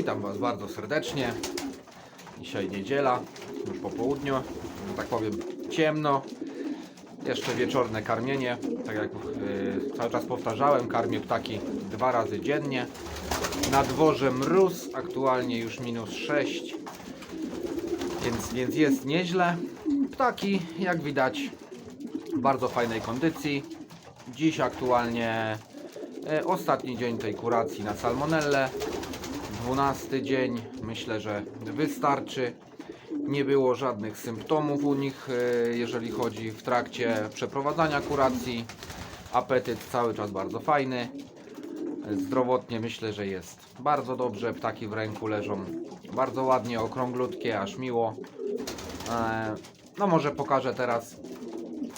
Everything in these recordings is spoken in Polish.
Witam Was bardzo serdecznie. Dzisiaj niedziela, już po południu, tak powiem ciemno. Jeszcze wieczorne karmienie. Tak jak yy, cały czas powtarzałem, karmię ptaki dwa razy dziennie. Na dworze mróz, aktualnie już minus 6, więc, więc jest nieźle. Ptaki, jak widać, w bardzo fajnej kondycji. Dziś aktualnie e, ostatni dzień tej kuracji na salmonellę. 12 dzień, myślę, że wystarczy. Nie było żadnych symptomów u nich, e, jeżeli chodzi w trakcie przeprowadzania kuracji. Apetyt cały czas bardzo fajny. Zdrowotnie myślę, że jest bardzo dobrze. Ptaki w ręku leżą bardzo ładnie, okrąglutkie, aż miło. E, No może pokażę teraz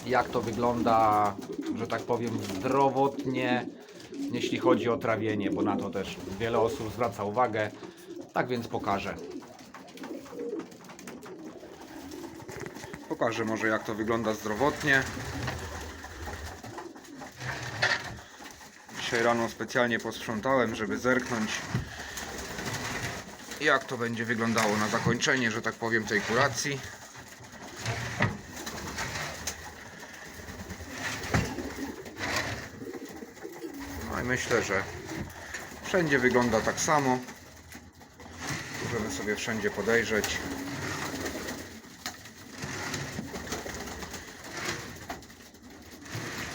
jak to wygląda, że tak powiem, zdrowotnie, jeśli chodzi o trawienie, bo na to też wiele osób zwraca uwagę. Tak więc pokażę. Pokażę może jak to wygląda zdrowotnie. Dzisiaj rano specjalnie posprzątałem, żeby zerknąć jak to będzie wyglądało na zakończenie, że tak powiem, tej kuracji. Myślę, że wszędzie wygląda tak samo. Możemy sobie wszędzie podejrzeć.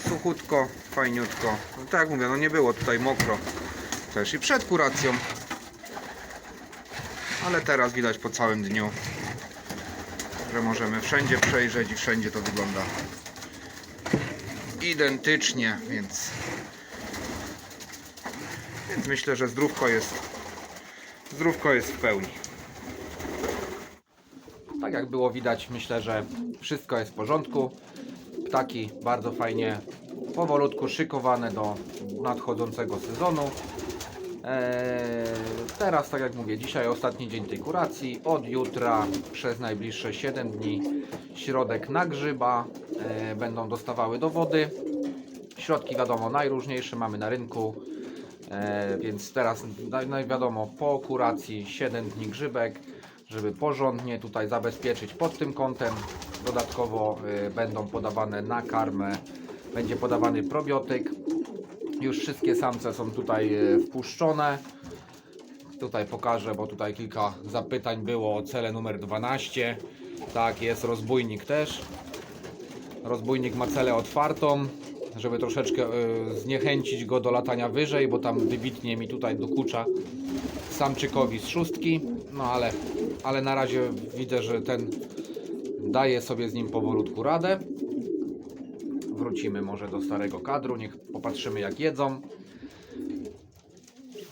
Suchutko, fajniutko. No tak jak mówię, no nie było tutaj mokro też i przed kuracją. Ale teraz widać po całym dniu, że możemy wszędzie przejrzeć i wszędzie to wygląda identycznie, więc myślę, że zdrówko jest zdrówko jest w pełni. Tak jak było widać, myślę, że wszystko jest w porządku. Ptaki bardzo fajnie, powolutku szykowane do nadchodzącego sezonu. Eee, teraz, tak jak mówię, dzisiaj ostatni dzień tej kuracji. Od jutra przez najbliższe 7 dni środek na grzyba eee, będą dostawały do wody. Środki wiadomo najróżniejsze mamy na rynku. E, więc teraz no, wiadomo po kuracji 7 dni grzybek, żeby porządnie tutaj zabezpieczyć pod tym kątem. Dodatkowo e, będą podawane na karmę, będzie podawany probiotyk. Już wszystkie samce są tutaj e, wpuszczone. Tutaj pokażę, bo tutaj kilka zapytań było o celę numer 12. Tak, jest rozbójnik też. Rozbójnik ma celę otwartą, żeby troszeczkę y, zniechęcić go do latania wyżej, bo tam wybitnie mi tutaj dokucza samczykowi z szóstki. No ale, ale na razie widzę, że ten daje sobie z nim powolutku radę. Wrócimy może do starego kadru, niech popatrzymy jak jedzą.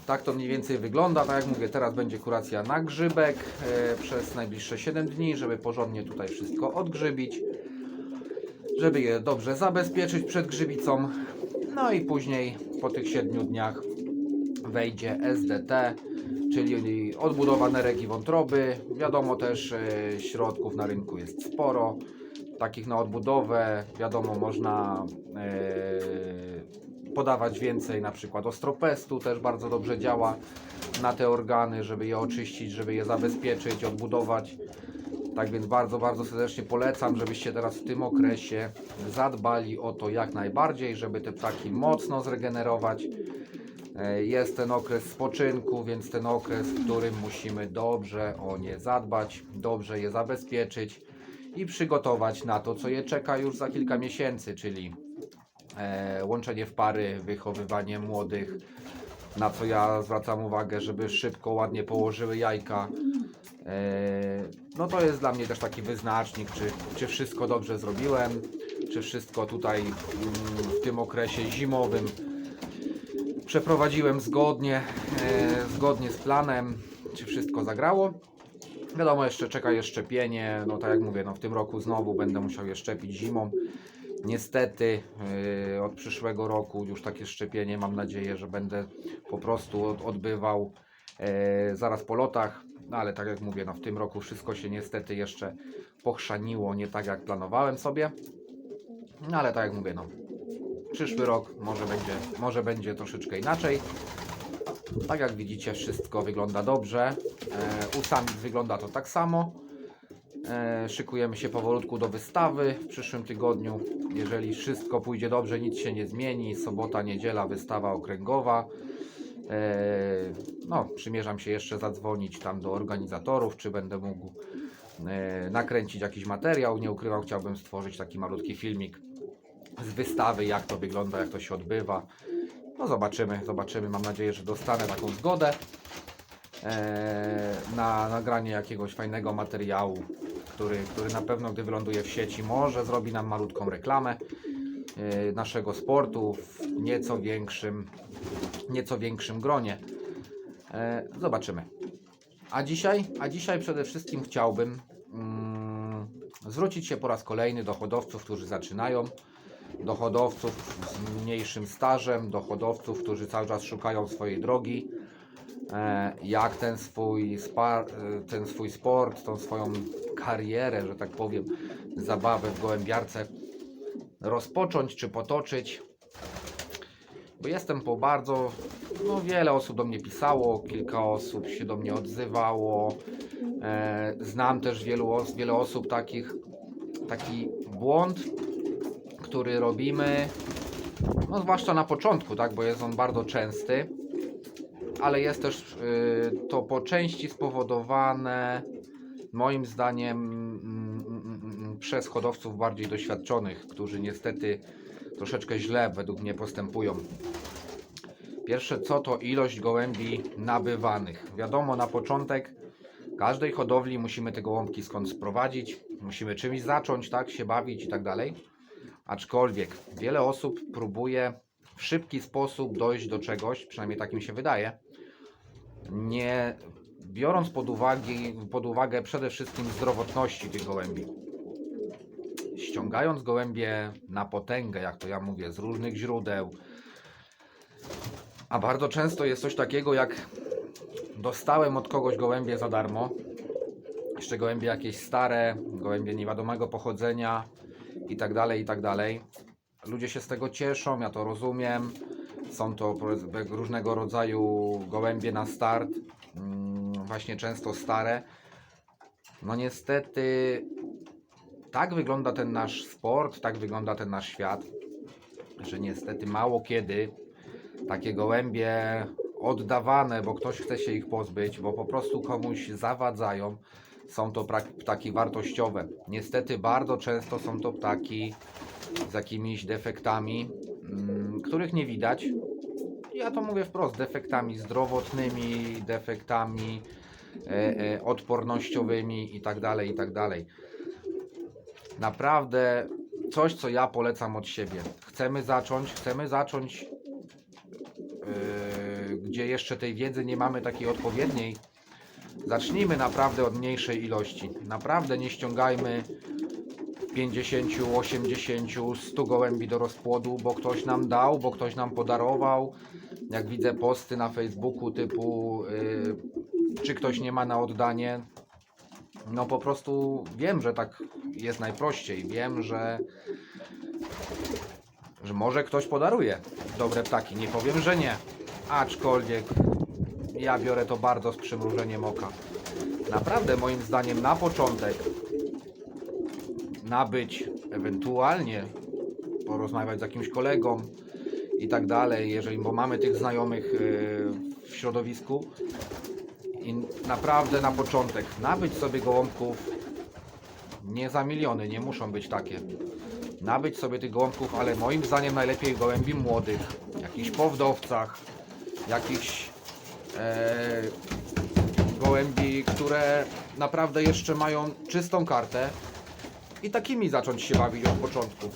Tak to mniej więcej wygląda. Tak jak mówię, teraz będzie kuracja na grzybek e, przez najbliższe 7 dni, żeby porządnie tutaj wszystko odgrzybić żeby je dobrze zabezpieczyć przed grzybicą. No i później po tych 7 dniach wejdzie SDT, czyli odbudowa nerek i wątroby. Wiadomo też, e, środków na rynku jest sporo. Takich na odbudowę, wiadomo, można e, podawać więcej, na przykład ostropestu też bardzo dobrze działa na te organy, żeby je oczyścić, żeby je zabezpieczyć, odbudować. Tak więc bardzo, bardzo serdecznie polecam, żebyście teraz w tym okresie zadbali o to jak najbardziej, żeby te ptaki mocno zregenerować. E, Jest ten okres spoczynku, więc ten okres, w którym musimy dobrze o nie zadbać, dobrze je zabezpieczyć i przygotować na to, co je czeka już za kilka miesięcy, czyli e, łączenie w pary, wychowywanie młodych, na co ja zwracam uwagę, żeby szybko, ładnie położyły jajka. E, No to jest dla mnie też taki wyznacznik, czy, czy wszystko dobrze zrobiłem, czy wszystko tutaj mm, w tym okresie zimowym przeprowadziłem zgodnie, e, zgodnie z planem, czy wszystko zagrało. Wiadomo, jeszcze czeka je szczepienie, no tak jak mówię, no w tym roku znowu będę musiał je szczepić zimą. Niestety yy, od przyszłego roku już takie szczepienie mam nadzieję, że będę po prostu od, odbywał zaraz po lotach. No ale tak jak mówię, no w tym roku wszystko się niestety jeszcze pochrzaniło, nie tak jak planowałem sobie. No ale tak jak mówię, no przyszły rok może będzie, może będzie troszeczkę inaczej. Tak jak widzicie, wszystko wygląda dobrze. E, u samic wygląda to tak samo. E, szykujemy się powolutku do wystawy w przyszłym tygodniu. Jeżeli wszystko pójdzie dobrze, nic się nie zmieni. Sobota, niedziela, wystawa okręgowa. E, no, przymierzam się jeszcze zadzwonić tam do organizatorów, czy będę mógł e, nakręcić jakiś materiał. Nie ukrywam, chciałbym stworzyć taki malutki filmik z wystawy, jak to wygląda, jak to się odbywa. No zobaczymy, zobaczymy. Mam nadzieję, że dostanę taką zgodę e, na nagranie jakiegoś fajnego materiału, który, który na pewno, gdy wyląduje w sieci, może zrobi nam malutką reklamę naszego sportu w nieco większym, nieco większym gronie. E, zobaczymy. A dzisiaj, a dzisiaj przede wszystkim chciałbym mm, zwrócić się po raz kolejny do hodowców, którzy zaczynają, do hodowców z mniejszym stażem, do hodowców, którzy cały czas szukają swojej drogi, e, jak ten swój, spar, e, ten swój sport, tą swoją karierę, że tak powiem, zabawę w gołębiarce rozpocząć czy potoczyć. Bo jestem po bardzo, no wiele osób do mnie pisało, kilka osób się do mnie odzywało. E, znam też wielu, wiele osób takich, taki błąd, który robimy, no zwłaszcza na początku, tak, bo jest on bardzo częsty, ale jest też y, to po części spowodowane moim zdaniem mm, mm, mm, przez hodowców bardziej doświadczonych, którzy niestety troszeczkę źle według mnie postępują. Pierwsze co to ilość gołębi nabywanych. Wiadomo, na początek każdej hodowli musimy te gołąbki skąd sprowadzić, musimy czymś zacząć, tak, się bawić i tak dalej. Aczkolwiek wiele osób próbuje w szybki sposób dojść do czegoś, przynajmniej tak mi się wydaje, nie biorąc pod uwagę, pod uwagę przede wszystkim zdrowotności tych gołębi. Ściągając gołębie na potęgę, jak to ja mówię, z różnych źródeł, a bardzo często jest coś takiego, jak dostałem od kogoś gołębie za darmo, jeszcze gołębie jakieś stare, gołębie niewiadomego pochodzenia i tak dalej, i tak dalej. Ludzie się z tego cieszą, ja to rozumiem. Są to różnego rodzaju gołębie na start, mm, właśnie często stare. No niestety tak wygląda ten nasz sport, tak wygląda ten nasz świat, że niestety mało kiedy takie gołębie oddawane, bo ktoś chce się ich pozbyć, bo po prostu komuś zawadzają, są to ptaki wartościowe. Niestety bardzo często są to ptaki z jakimiś defektami, mm, których nie widać. Ja to mówię wprost, defektami zdrowotnymi, defektami e, e, odpornościowymi i tak dalej, i tak dalej. Naprawdę coś, co ja polecam od siebie. Chcemy zacząć, chcemy zacząć yy, gdzie jeszcze tej wiedzy nie mamy takiej odpowiedniej, zacznijmy naprawdę od mniejszej ilości. Naprawdę nie ściągajmy 50, 80, 100 gołębi do rozpłodu, bo ktoś nam dał, bo ktoś nam podarował. Jak widzę posty na Facebooku typu yy, czy ktoś nie ma na oddanie, no po prostu wiem, że tak jest najprościej. Wiem, że że może ktoś podaruje dobre ptaki. Nie powiem, że nie. Aczkolwiek ja biorę to bardzo z przymrużeniem oka. Naprawdę moim zdaniem na początek nabyć, ewentualnie porozmawiać z jakimś kolegą i tak dalej, jeżeli, bo mamy tych znajomych yy, w środowisku i naprawdę na początek nabyć sobie gołąbków nie za miliony, nie muszą być takie nabyć sobie tych gołąbków, ale moim zdaniem najlepiej gołębi młodych, jakichś po wdowcach, jakichś e, gołębi, które naprawdę jeszcze mają czystą kartę i takimi zacząć się bawić od początku.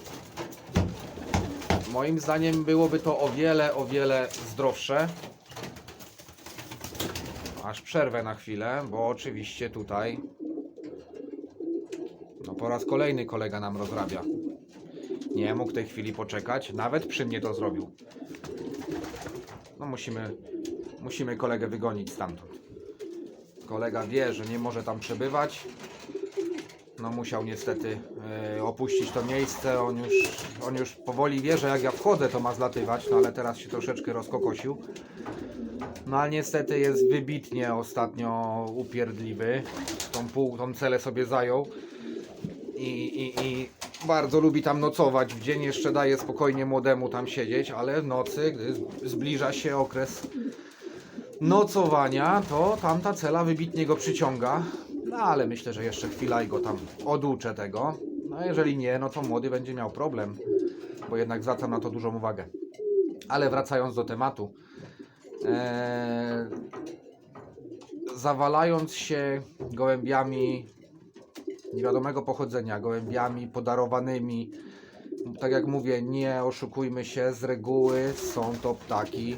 Moim zdaniem byłoby to o wiele, o wiele zdrowsze. Aż przerwę na chwilę, bo oczywiście tutaj po raz kolejny kolega nam rozrabia. Nie mógł tej chwili poczekać, nawet przy mnie to zrobił. No musimy, musimy kolegę wygonić stamtąd. Kolega wie, że nie może tam przebywać. No musiał niestety e, opuścić to miejsce. On już, on już powoli wie, że jak ja wchodzę, to ma zlatywać, no ale teraz się troszeczkę rozkokosił. No ale niestety jest wybitnie ostatnio upierdliwy. Tą, pół, tą celę sobie zajął. I, i, I bardzo lubi tam nocować. W dzień jeszcze daje spokojnie młodemu tam siedzieć, ale w nocy, gdy zbliża się okres nocowania, to tamta cela wybitnie go przyciąga. No ale myślę, że jeszcze chwila i go tam oduczę tego. No jeżeli nie, no to młody będzie miał problem, bo jednak zwracam na to dużą uwagę. Ale wracając do tematu. Eee, zawalając się gołębiami niewiadomego pochodzenia, gołębiami podarowanymi, tak jak mówię, nie oszukujmy się, z reguły są to ptaki,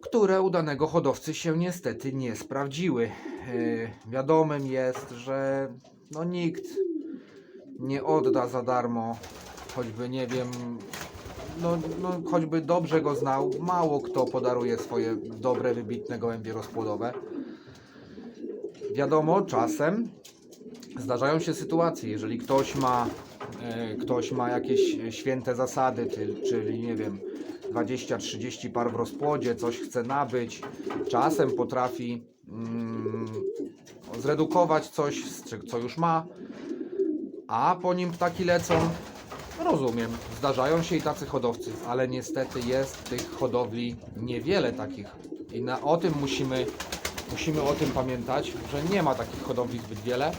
które u danego hodowcy się niestety nie sprawdziły. Yy, wiadomym jest, że no nikt nie odda za darmo, choćby nie wiem, no, no choćby dobrze go znał, mało kto podaruje swoje dobre, wybitne gołębie rozpłodowe. Wiadomo, czasem zdarzają się sytuacje, jeżeli ktoś ma, e, ktoś ma jakieś święte zasady, czyli nie wiem, 20-30 par w rozpłodzie, coś chce nabyć, czasem potrafi mm, zredukować coś, co już ma, a po nim ptaki lecą. Rozumiem, zdarzają się i tacy hodowcy, ale niestety jest tych hodowli niewiele takich. I na, o tym musimy, musimy o tym pamiętać, że nie ma takich hodowli zbyt wiele.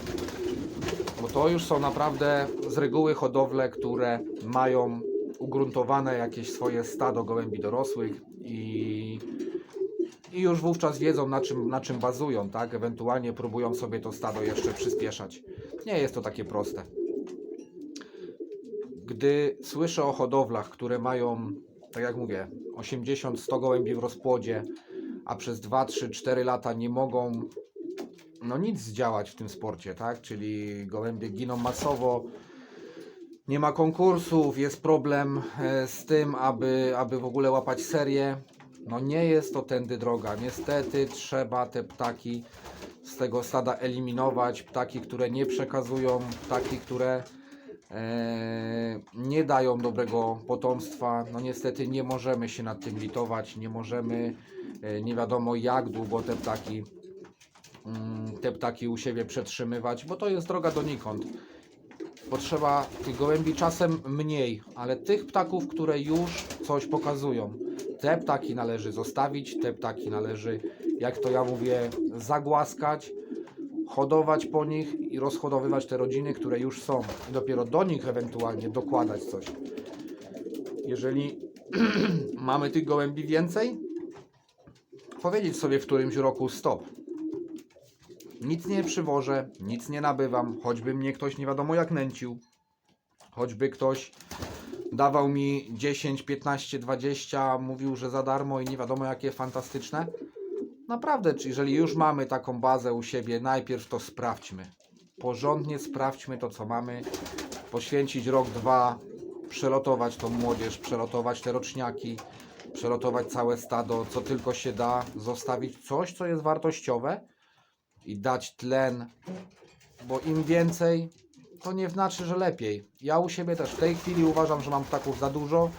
Bo to już są naprawdę z reguły hodowle, które mają ugruntowane jakieś swoje stado gołębi dorosłych i, i już wówczas wiedzą na czym, na czym bazują, tak? Ewentualnie próbują sobie to stado jeszcze przyspieszać. Nie jest to takie proste. Gdy słyszę o hodowlach, które mają, tak jak mówię, 80-100 gołębi w rozpłodzie, a przez 2, 3, 4 lata nie mogą no nic zdziałać w tym sporcie, tak? Czyli gołębie giną masowo, nie ma konkursów, jest problem e, z tym, aby, aby w ogóle łapać serię. No nie jest to tędy droga. Niestety trzeba te ptaki z tego stada eliminować. Ptaki, które nie przekazują, ptaki, które e, nie dają dobrego potomstwa. No niestety nie możemy się nad tym litować, nie możemy e, nie wiadomo jak długo te ptaki te ptaki u siebie przetrzymywać, bo to jest droga donikąd. Potrzeba tych gołębi czasem mniej, ale tych ptaków, które już coś pokazują, te ptaki należy zostawić, te ptaki należy, jak to ja mówię, zagłaskać, hodować po nich i rozhodowywać te rodziny, które już są. I dopiero do nich ewentualnie dokładać coś. Jeżeli mamy tych gołębi więcej, powiedzieć sobie w którymś roku stop. Nic nie przywożę, nic nie nabywam, choćby mnie ktoś nie wiadomo jak nęcił, choćby ktoś dawał mi 10, 15, 20, mówił, że za darmo i nie wiadomo jakie fantastyczne. Naprawdę, czy jeżeli już mamy taką bazę u siebie, najpierw to sprawdźmy. Porządnie sprawdźmy to, co mamy, poświęcić rok, dwa, przelotować tą młodzież, przelotować te roczniaki, przelotować całe stado, co tylko się da, zostawić coś, co jest wartościowe i dać tlen, bo im więcej, to nie znaczy, że lepiej. Ja u siebie też w tej chwili uważam, że mam ptaków za dużo.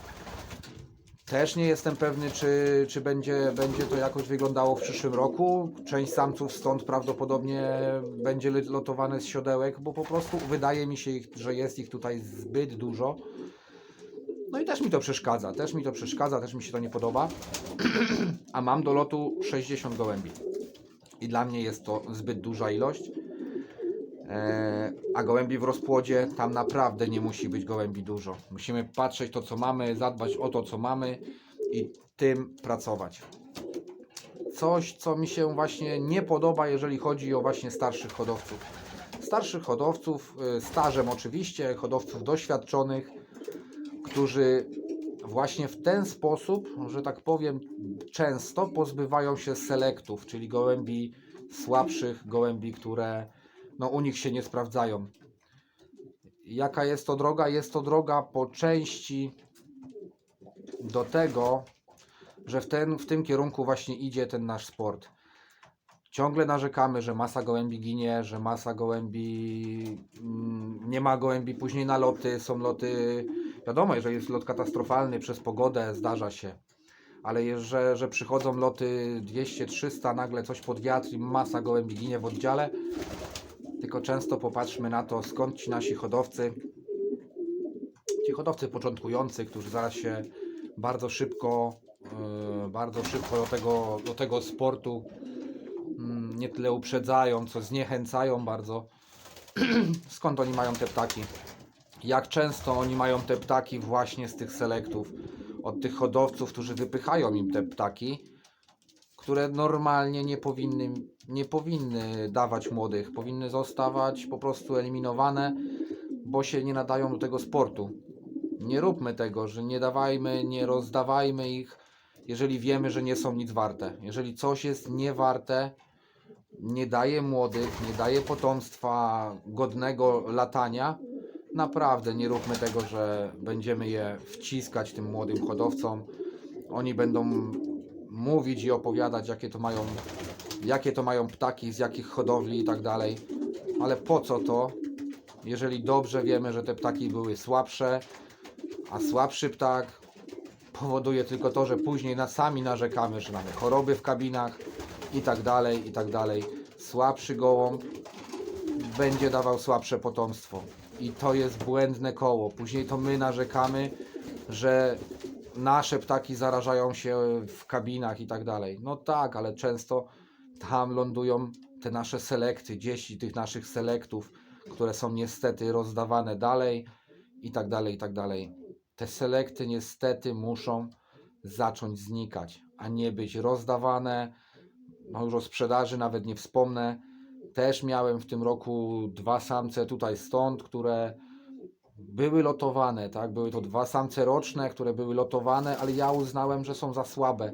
Też nie jestem pewny, czy, czy będzie, będzie to jakoś wyglądało w przyszłym roku. Część samców stąd prawdopodobnie będzie lotowane z siodełek, bo po prostu wydaje mi się, że jest ich tutaj zbyt dużo. No i też mi to przeszkadza, też mi to przeszkadza, też mi się to nie podoba. A mam do lotu 60 gołębi i dla mnie jest to zbyt duża ilość. E, a gołębi w rozpłodzie tam naprawdę nie musi być gołębi dużo. Musimy patrzeć to, co mamy, zadbać o to, co mamy i tym pracować. Coś, co mi się właśnie nie podoba, jeżeli chodzi o właśnie starszych hodowców. Starszych hodowców, y, stażem oczywiście, hodowców doświadczonych, którzy właśnie w ten sposób, że tak powiem, często pozbywają się selektów, czyli gołębi słabszych, gołębi, które no, u nich się nie sprawdzają. Jaka jest to droga? Jest to droga po części do tego, że w, ten, w tym kierunku właśnie idzie ten nasz sport. Ciągle narzekamy, że masa gołębi ginie, że masa gołębi mm, nie ma gołębi później na loty, są loty Wiadomo, jeżeli jest lot katastrofalny przez pogodę, zdarza się. ale że, że przychodzą loty 200-300, nagle coś pod wiatr i masa gołębi ginie w oddziale. Tylko często popatrzmy na to, skąd ci nasi hodowcy, ci hodowcy początkujący, którzy zaraz się bardzo szybko, yy, bardzo szybko do tego, do tego sportu mm, nie tyle uprzedzają, co zniechęcają bardzo. Skąd oni mają te ptaki? Jak często oni mają te ptaki właśnie z tych selektów, od tych hodowców, którzy wypychają im te ptaki, które normalnie nie powinny, nie powinny dawać młodych, powinny zostawać po prostu eliminowane, bo się nie nadają do tego sportu. Nie róbmy tego, że nie dawajmy, nie rozdawajmy ich, jeżeli wiemy, że nie są nic warte. Jeżeli coś jest niewarte, nie daje młodych, nie daje potomstwa godnego latania, naprawdę nie róbmy tego, że będziemy je wciskać tym młodym hodowcom. Oni będą mówić i opowiadać, jakie to mają, jakie to mają ptaki, z jakich hodowli i tak dalej. Ale po co to, jeżeli dobrze wiemy, że te ptaki były słabsze, a słabszy ptak powoduje tylko to, że później na, sami narzekamy, że mamy choroby w kabinach i tak dalej, i tak dalej. Słabszy gołąb będzie dawał słabsze potomstwo. I to jest błędne koło. Później to my narzekamy, że nasze ptaki zarażają się w kabinach i tak dalej. No tak, ale często tam lądują te nasze selekty, dzieci tych naszych selektów, które są niestety rozdawane dalej i tak dalej, i tak dalej. Te selekty niestety muszą zacząć znikać, a nie być rozdawane. No już o sprzedaży nawet nie wspomnę. Też miałem w tym roku dwa samce tutaj stąd, które były lotowane, tak? Były to dwa samce roczne, które były lotowane, ale ja uznałem, że są za słabe.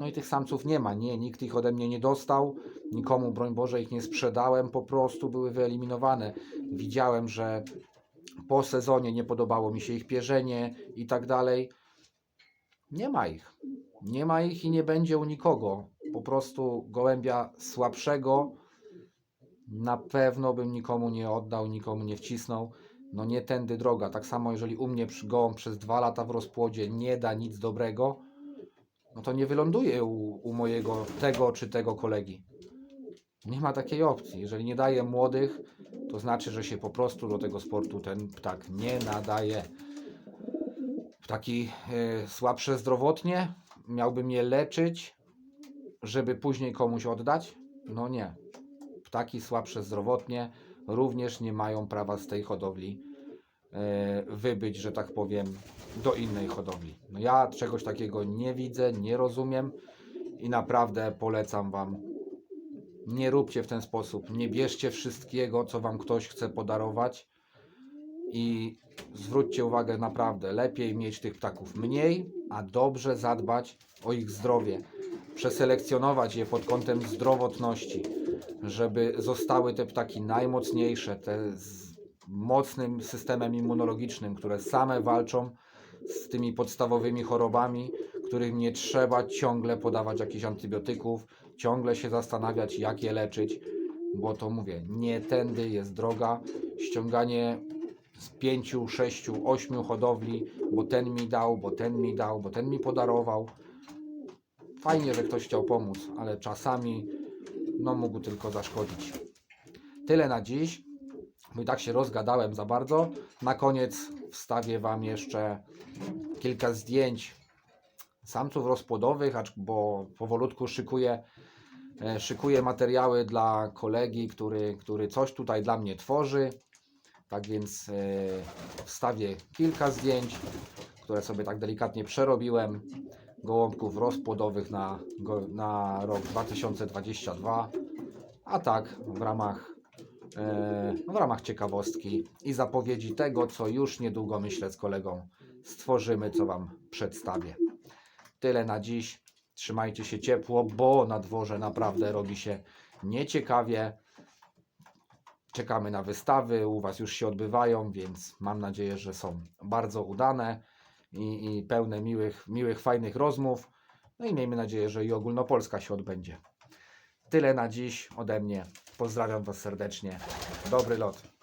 No i tych samców nie ma, nie, nikt ich ode mnie nie dostał, nikomu, broń Boże, ich nie sprzedałem, po prostu były wyeliminowane. Widziałem, że po sezonie nie podobało mi się ich pierzenie i tak dalej. Nie ma ich. Nie ma ich i nie będzie u nikogo. Po prostu gołębia słabszego na pewno bym nikomu nie oddał, nikomu nie wcisnął. No nie tędy droga. Tak samo jeżeli u mnie gołąb przez dwa lata w rozpłodzie nie da nic dobrego, no to nie wyląduje u, u mojego tego czy tego kolegi. Nie ma takiej opcji. Jeżeli nie daje młodych, to znaczy, że się po prostu do tego sportu ten ptak nie nadaje. Ptaki e, słabsze zdrowotnie, miałbym je leczyć, żeby później komuś oddać? No nie. Ptaki słabsze zdrowotnie również nie mają prawa z tej hodowli e, wybyć, że tak powiem, do innej hodowli. No ja czegoś takiego nie widzę, nie rozumiem i naprawdę polecam Wam nie róbcie w ten sposób. Nie bierzcie wszystkiego, co wam ktoś chce podarować. I zwróćcie uwagę, naprawdę lepiej mieć tych ptaków mniej, a dobrze zadbać o ich zdrowie. Przeselekcjonować je pod kątem zdrowotności, żeby zostały te ptaki najmocniejsze, te z mocnym systemem immunologicznym, które same walczą z tymi podstawowymi chorobami, którym nie trzeba ciągle podawać jakichś antybiotyków, ciągle się zastanawiać, jak je leczyć, bo to mówię, nie tędy jest droga. Ściąganie z pięciu, sześciu, ośmiu hodowli, bo ten mi dał, bo ten mi dał, bo ten mi podarował. Fajnie, że ktoś chciał pomóc, ale czasami no mógł tylko zaszkodzić. Tyle na dziś, bo i tak się rozgadałem za bardzo. Na koniec wstawię Wam jeszcze kilka zdjęć samców rozpłodowych, bo powolutku szykuję, e, szykuję materiały dla kolegi, który, który coś tutaj dla mnie tworzy. Tak więc e, wstawię kilka zdjęć, które sobie tak delikatnie przerobiłem. Gołąbków rozpłodowych na, na rok 2022. A tak w ramach, e, w ramach ciekawostki i zapowiedzi tego, co już niedługo myślę z kolegą stworzymy, co Wam przedstawię. Tyle na dziś. Trzymajcie się ciepło, bo na dworze naprawdę robi się nieciekawie. Czekamy na wystawy, u Was już się odbywają, więc mam nadzieję, że są bardzo udane i, i pełne miłych, miłych, fajnych rozmów. No i miejmy nadzieję, że i ogólnopolska się odbędzie. Tyle na dziś ode mnie. Pozdrawiam Was serdecznie. Dobry lot.